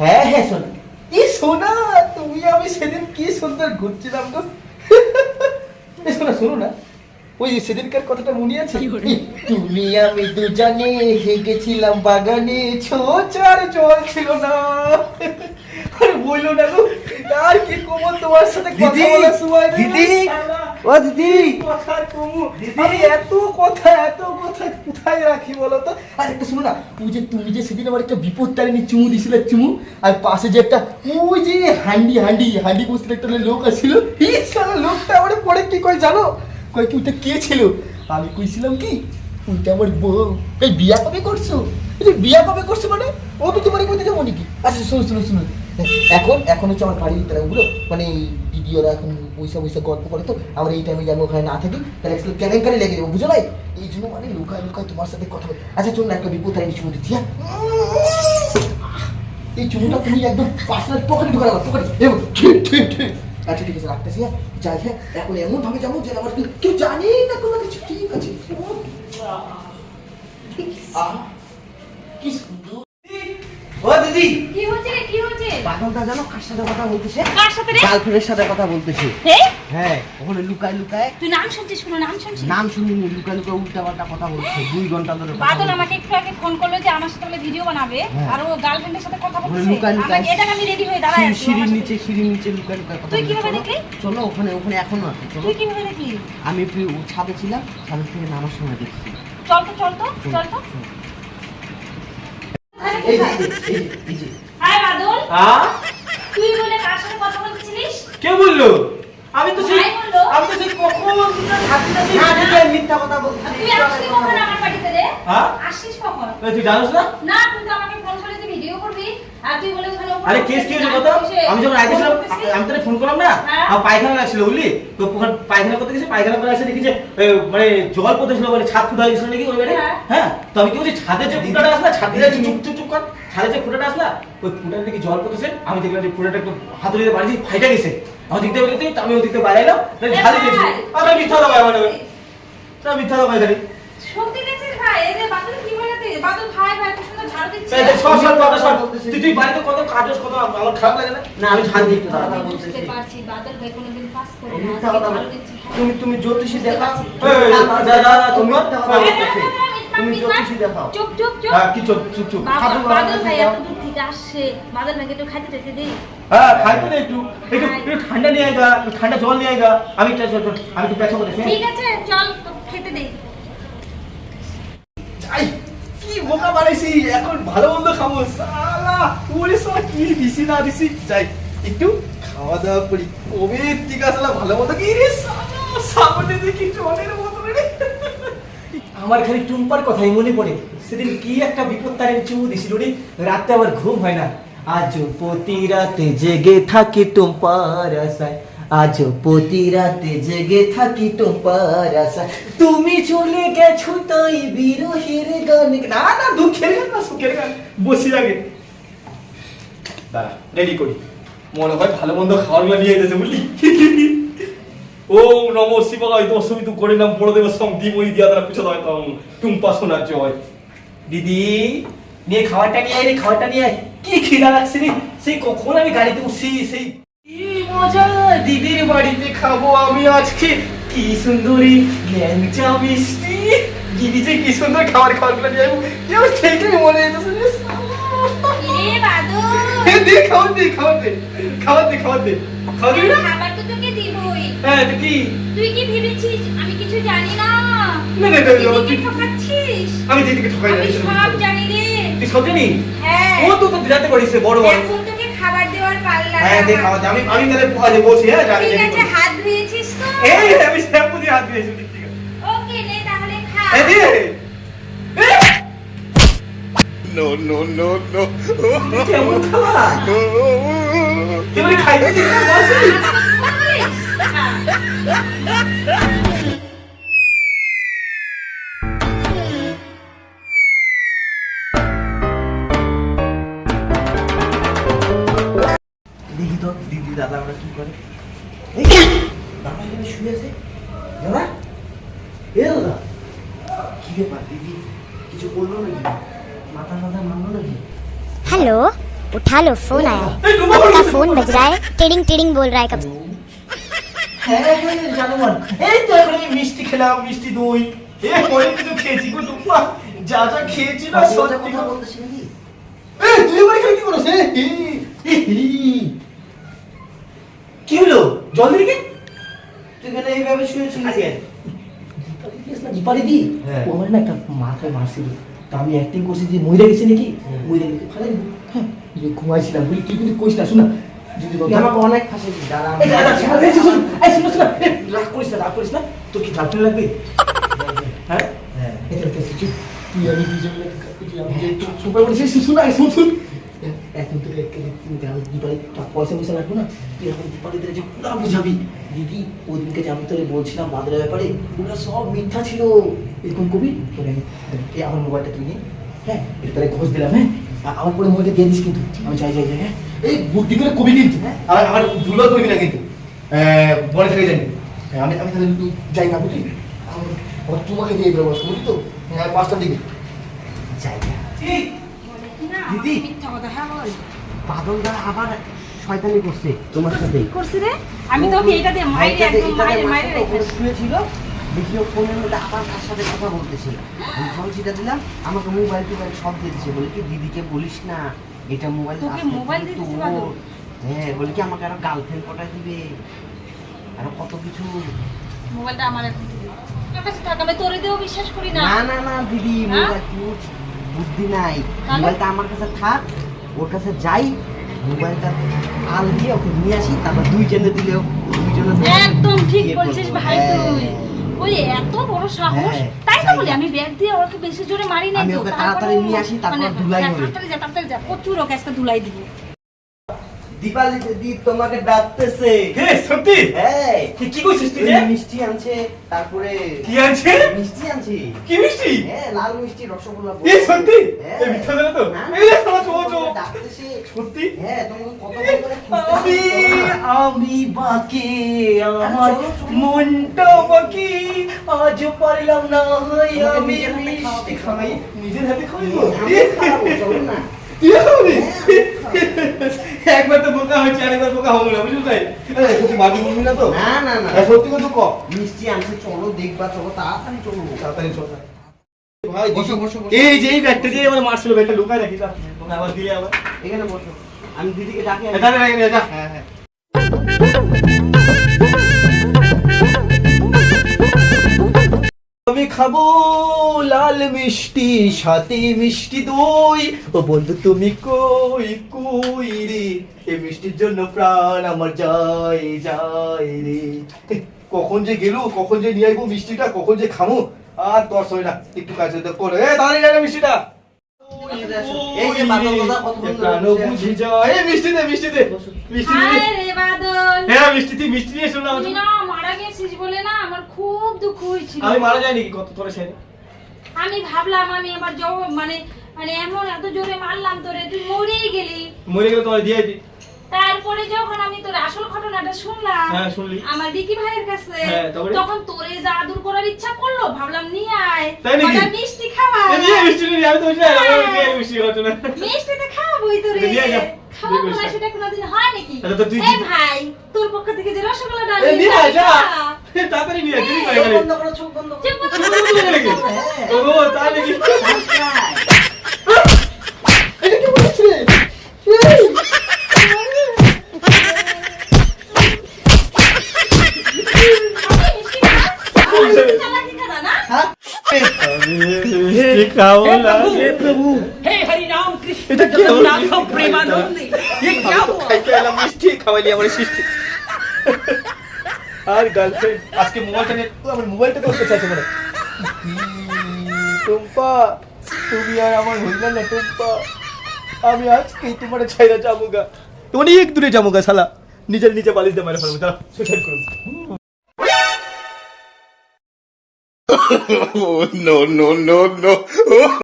হ্যাঁ হ্যাঁ সোনা কি সোনা তুমি আমি সেদিন কি সুন্দর ঘুরছিলাম গো? এ শোনা শোনো না। ওই যে সেদিনকার কথাটা মনে আছে? তুমি আমি দুজনে হেগেছিলাম বাগানে ছোচার জল ছিল না। আরে বলল না গো আর কি কোমল তোমার সাথে কথা বলার সময় দিদি, ও দিদি! কথা তুমি? দিদি। এত কথা এত কথা কোথায় রাখি বলো তো? আর একটা শোনো না ওই যে তুমি যে সেদিন আমার একটা বিপদ তারিণী চুমু দিছিলে চুমু আর পাশে যে একটা ওই যে হান্ডি হান্ডি হান্ডি বসতে একটা লোক আসছিল। এই সারা লোকটা আমার পরে কি কয় জানো? কয় কি ওটা কে ছিল? আমি কইছিলাম কি ওইটা আমার বউ। এই বিয়া কবে করছ? এই বিয়া কবে করছ মানে? ও তো তোমার করতে যাব নাকি আচ্ছা শোনো শোনো শোনো। এখন এখন হচ্ছে আমার বাড়ির ভিতরে ওগুলো মানে দিদিওরা এখন পয়সা পয়সা গল্প করে তো আমরা এই টাইমে যেন ওখানে না থাকি তাহলে একটু কেলেঙ্কারি লেগে যাব বুঝো ভাই এই জন্য মানে লুকায় লুকায় তোমার সাথে কথা বলে। আচ্ছা চল না একটা বিপদ আমি চুমু দিচ্ছি হ্যাঁ? এই চুমুটা তুমি একদম পার্সোনাল পকেটে ঢুকালে আমার পকেটে এরকম ঠিক ঠিক ঠিক আচ্ছা ঠিক আছে রাখতেছি হ্যাঁ? যাই হ্যাঁ এখন এমন ভাবে যাব যে কেউ- কেউ জানি না কোনো কিছু। ঠিক আছে আহ, কি সুন্দর ও দিদি কি হচ্ছে রে হচ্ছে জানো কার সাথে কথা বলতেছে? কার সাথে রে? গার্লফ্রেন্ডের সাথে কথা বলতেছে। হ্যাঁ ওখানে লুকায় লুকায় তুই নাম শুনছিস কোনো? নাম শুনছিস? নাম শুনি লুকায় লুকায় উল্টা পাল্টা কথা বলছে দুই ঘণ্টা ধরে বাদল আমাকে একটু আগে ফোন করল যে আমার সাথে ভিডিও বানাবে হ্যাঁ। আর ও গার্লফ্রেন্ডের সাথে কথা বলছে লুকায় লুকায় এটা আমি রেডি হয়ে দাঁড়ায় আছি সিঁড়ির নিচে সিঁড়ির নিচে লুকায় লুকায় কথা তুই। কীভাবে দেখলি? চলো ওখানে ওখানে এখনও আছে চলো। তুই কীভাবে দেখলি? আমি ছাদে ছিলাম ছাদের থেকে নামার সময় দেখছি। চল তো চল তো চল তো। এই যে, এই যে, এই যে, এই যে। হাই বাদল। হ্যাঁ? তুই বলে কার সাথে কথা বলছিলিস? কে বলল? আমি তো সেই আমি তো সেই কখন থাকি না সেই না, মিথ্যা কথা বলছিস তুই আসছিস কখন আমার বাড়িতে রে? হ্যাঁ? আসছিস কখন? তুই জানিস না? না তুই তো আমাকে ফোন করে তুই ভিডিও করবি আর বলে কেস কি হয়েছে কত আমি যখন আগে ছিলাম আমি তোরে ফোন করলাম না হ্যাঁ। আমার পায়খানা লাগছিল বুঝলি? তো ওখানে পায়খানা করতে গেছে পায়খানা করে আসে দেখি যে মানে জল পড়তেছিল বলে ছাদ ফুটা গেছিল নাকি ওই বাড়ি? হ্যাঁ। হ্যাঁ? তো আমি কি বলছি ছাদে যে ফুটাটা আসলা ছাদে যে চুপ চুপ চুপ কর ছাদে যে ফুটাটা আসলা ওই ফুটাটা দেখি জল পড়তেছে আমি দেখলাম যে ফুটাটা একটু হাতুড়িতে বাড়ি ফাইটা গেছে। আমি দেখতে পেলে তো আমি বাইরে এলাম ঝালি ভাই। আমি মিথ্যা মানে আমি মিথ্যা খালি সত্যি তুই বাড়িতে কত কত আমার খারাপ লাগে না? না আমি দিই তুমি তুমি জ্যোতিষী দেখাও। তুমি। তুমি জ্যোতিষী চুপ চুপ চুপ। হ্যাঁ কি চুপ চুপ চুপ। বাবা- খাব, বাবা, বাদল ভাই এত দূর থেকে আসছে। বাদল ভাইকে একটু খাইতে টাইতে দিই হ্যাঁ খাই তো একটু। একটু একটু ঠান্ডা নিয়ে আয়গা ঠান্ডা জল নিয়ে আয়গা আমি আমি একটু ঠিক আছে চল খেতে দে যাই কি বোকা বানাইছি, এখন ভালো মন্দ খাব। কি দিছি না দিছি? যাই, একটু খাওয়া দাওয়া করি। কবে টিকা ভালো কি রে দেখি জলের রে। আমার খালি টুম্পার কথাই মনে পড়ে। সেদিন কি একটা বিপদ তারের চুমু দিছিল রে, রাতে আবার ঘুম হয় না। আজ প্রতি রাতে জেগে থাকি টুম্পার আজ প্রতি রাতে জেগে থাকি টুম্পার আশায় তুমি চলে গেছো তাই বিরহের গান। না না দুঃখের গান না সুখের গান বসি লাগে দাঁড়া রেডি করি। মনে হয় ভালো মন্দ খাওয়ারগুলো নিয়ে যেতেছে বুঝলি? ওম নম শিবায় দশমী তু করে নাম বড় দেবের সঙ্গ দিমই দিয়া তারা পিছনে হয় তম টুম্পা শোনার জয়। দিদি, নিয়ে খাবারটা নিয়ে আয় রে খাবারটা নিয়ে আয়। কি খিদা লাগছে রে? সেই কখন আমি গাড়িতে উঠছি, সেই মজা দিদির বাড়িতে খাব আমি আজকে। কি সুন্দরী ল্যাংচা মিষ্টি। দিদি যে কি সুন্দর খাবার মনে দে খাবার দে খাবার দে। খাবার দে খাবার দে। খাবার দিবি না খাবার তো তোকে দিবই। হ্যাঁ তো কি? তুই কি ভেবেছিস? আমি কিছু জানি না। না, না, না, না, দিদিকে তুই- ঠকাচ্ছিস? আমি দিদিকে ঠকাই আমি না সব জানি রে। তুই সব জানি হ্যাঁ। ও তো তো বিরাতে করিস বড় বড়। হ্যাঁ দেখ খাওয়া আমি আমি তাহলে আজ বসি হ্যাঁ জানি ঠিক আছে হাত ধুয়েছিস তো? এই আমি শ্যাম্পু দিয়ে হাত দিয়েছি ঠিক আছে। ওকে নে তাহলে খা। এই দে। No, no, no, no. কেমন খাওয়া তুমি খাইতে দিস শুয়ে আছে দাদা এ দাদা কি ব্যাপার দিদি কিছু বললো নাকি মাথা মাথা মারলো নাকি হ্যালো उठा लो फोन आया এই টুম্পা आपका বলেছে, फोन টুম্পা बज रहा है टिडिंग टिडिंग बोल रहा है कब से হ্যাঁ হ্যাঁ জানোয়ার এই তো এখন এই মিষ্টি খেলাম মিষ্টি দই এ অনেক কিছু খেয়েছি গো টুম্পা যা যা খেয়েছি না সত্যি সত্যি কথা বলতেছি নাকি এই তুই এবার এখানে কি করিস এ, ই, ই, ই। কি হলো জল দিলি কি তুই এখানে এইভাবে শুয়েছিলি কেন দীপালি দি হ্যাঁ। ও আমার না একটা মাথায় মারছিল তা আমি অ্যাক্টিং করছি যে মরে গেছে নাকি মরে গেছে ভালো হ্যাঁ ঘুমাইছিলাম বলি তুই কিন্তু কইস না শোনা আমাকে অনেক ফাঁসেছি দাদা, শোনো, এই শোনো, এই শোনো, শোনো, এই রাগ করিস না, রাগ করিস না। তোর কি গার্লফ্রেন্ড লাগবে? হ্যাঁ? হ্যাঁ তুই- আমি দুজন সোফায় বসেছি, শোন, শোন, শোন। এখন গ্রামে দীপালি, টাকা পয়সা পয়সা লাগবে না? তুই এখন দীপালিদের যে পুরা বুঝাবি। দিদি ওদিনকে যে আমি তোরে বলছিলাম বাদলের ব্যাপারে ওগুলো সব মিথ্যা ছিল। এরকম কবি? তোরে এই আমার মোবাইলটা তুই নে। হ্যাঁ এটা তাহলে ঘোষ দিলাম হ্যাঁ? আমার পরে মোবাইলটা দিয়ে দিস কিন্তু। আমি চাই যাই যাই হ্যাঁ? এই বুদ্ধি করে কবি কিন্তু। হ্যাঁ? আর আমার ভুলও করবি না কিন্তু। মনে থেকে জানি হ্যাঁ, আমি আমি তাহলে একটু যাই না বুঝলি আমার- তোমাকে দিয়ে দেবো বুঝলি তো? হ্যাঁ পাঁচটার দিকে। জায়গা না, দিদি। মিথ্যা কথা, হ্যাঁ বল। বাদলদা আবার শয়তানি করছে তোমার সাথে কি করছি রে? আমি তোকে এটা দিয়ে মাইরে একদম মাইরে মাইরে রেখেছি। শুয়েছিল দেখি ও ফোনের মধ্যে আবার কার সাথে কথা বলতেছে আমি ফোন সেটা দিলাম আমাকে মোবাইল টোবাইল সব দিয়ে দিচ্ছে বলে কি দিদিকে বলিস না এটা মোবাইল তোকে মোবাইল ওর। বাদল? হ্যাঁ বলে কি আমাকে আরও গার্লফ্রেন্ড পটাই দিবে আরও কত কিছু মোবাইলটা আমার তোর কাছে থাক, আমি তোরে দিয়েও বিশ্বাস করি না। না না না দিদি মোবাইল তোর বুদ্ধি নাই। মোবাইলটা আমার কাছে থাক ওর কাছে যাই মোবাইলটা আল দিয়ে ওকে নিয়ে আসি তারপর দুই জনে দিলেও দুইজনে একদম ঠিক বলছিস ভাই হ্যাঁ। তুই ওই এত বড় সাহস। হ্যাঁ, তাই তো বলি আমি ব্যাগ দিয়ে ওকে বেশি জোরে মারি নাই আমি তো। তাড়াতাড়ি নিয়ে আসি, তারপর মানে, ধুলাই হ্যাঁ, হবে। তাড়াতাড়ি যা তাড়াতাড়ি যা। প্রচুর ওকে আজকে ধুলাই দিব। দীপালি দি তোমাকে ডাকতেছে। হে সত্যি? হ্যাঁ কি কি কইছিস তুই মিষ্টি আনছে তারপরে কি আনছে? মিষ্টি আনছি। কি মিষ্টি? হ্যাঁ লাল মিষ্টি রসগোল্লা এ সত্যি? হ্যাঁ। এ মিথ্যা জানো তো? এই শোনো শোনো ডাকতেছে। সত্যি? হ্যাঁ তোমাকে কত করে আমি আমি বাকি আমার। মনটা বাকি। আজ পারলাম না আমি নিজের হাতে মিষ্টি খাই। নিজের হাতে খাইবো না। তুই খাবি? একবার তো বোকা হয়েছে আরেকবার বোকা হব না বুঝলি তাই? সত্যি বাকি বলবি না তো? না না না। হ্যাঁ, সত্যি কথা ক। মিষ্টি আনছে চলো দেখবা চলো তাড়াতাড়ি চলো। তাড়াতাড়ি চল। ভাই বসো, বসো। এই যে এই ব্যাগটা দিয়ে আমার মারছিল ব্যাগটা লুকায় রাখি তা। আবার দিয়ে আবার। এখানে বসো। আমি দিদিকে ডাকি হ্যাঁ হ্যাঁ। আমি খাব লাল মিষ্টি সাথে মিষ্টি দই। ও বন্ধু তুমি কই কই রে? এই মিষ্টির জন্য প্রাণ আমার যায় যায় রে। কখন যে গেল কখন যে নিয়ে আইবো মিষ্টিটা কখন যে খামো আর তোর সই না। একটু কাছে তো করে। এ দাঁড়িয়ে যাবে মিষ্টিটা। এই যে বাদল দাদা কত এ প্রাণ বুঝি যায়। এই মিষ্টি দে মিষ্টি দে। মিষ্টি হ্যাঁ মিষ্টি তুই মিষ্টি নিয়ে শুনলাম বলে না আমার খুব দুঃখ হয়েছিল। আমি মারা যাই নাকি কত তোর আমি ভাবলাম আমি মানে মানে এমন এত জোরে মারলাম তোরে তুই মরেই গেলি। মরে গেলে তোমার দিয়ে দিই। তারপরে যখন আমি তোর আসল ঘটনাটা শুনলাম হ্যাঁ, শুনলি। আমার বিকি ভাইয়ের কাছে হ্যাঁ? তখন তোরে জাদুর করার ইচ্ছা করল ভাবলাম নিয়ে আয়। তাই নাকি? মিষ্টি খাওয়া মিষ্টি নিয়ে আমি তো মিষ্টি খাওয়াচ্ছ না মিষ্টিতে খাওয়াবোই তোরে। খাওয়াবো না সেটা কোনোদিন হয় নাকি? আচ্ছা, তো এই ভাই তোর পক্ষ থেকে যে রসগোল্লাটা এ আনলি, নিয়ে আয়, যা খা। এ, তাড়াতাড়ি নিয়ে আয়, দেরি করে চোখ গেলে। বন্ধ করো চোখ বন্ধ করো চুপ করে চুপ করে গেলে নাকি? ও, তাই নাকি? এটা কি বলছিস রে? এই! আমি মিষ্টি খা। আমি মিষ্টি চালাকি খানা না? মিষ্টি খাও না হে প্রভু हे हरि राम कृष्ण এটা কি হলো? जगन्नाथ प्रेमानंद ये क्या हुआ খাইতে এলাম মিষ্টি খাওয়াইলি আমার সৃষ্টি আর গার্লফ্রেন্ড আজকে মোবাইলটা নিয়ে ও, আমার মোবাইলটা করতে চাইছে মানে টুম্পা তুমি আর আমার হইল না টুম্পা। আমি আজকেই তোমার ছাইরা যাব গা অনেক দূরে যাব গা শালা। নিজের নিজে বালিশ দিয়ে মারা ফেলব তারা সুসাইড করব Oh, no, no, no, no.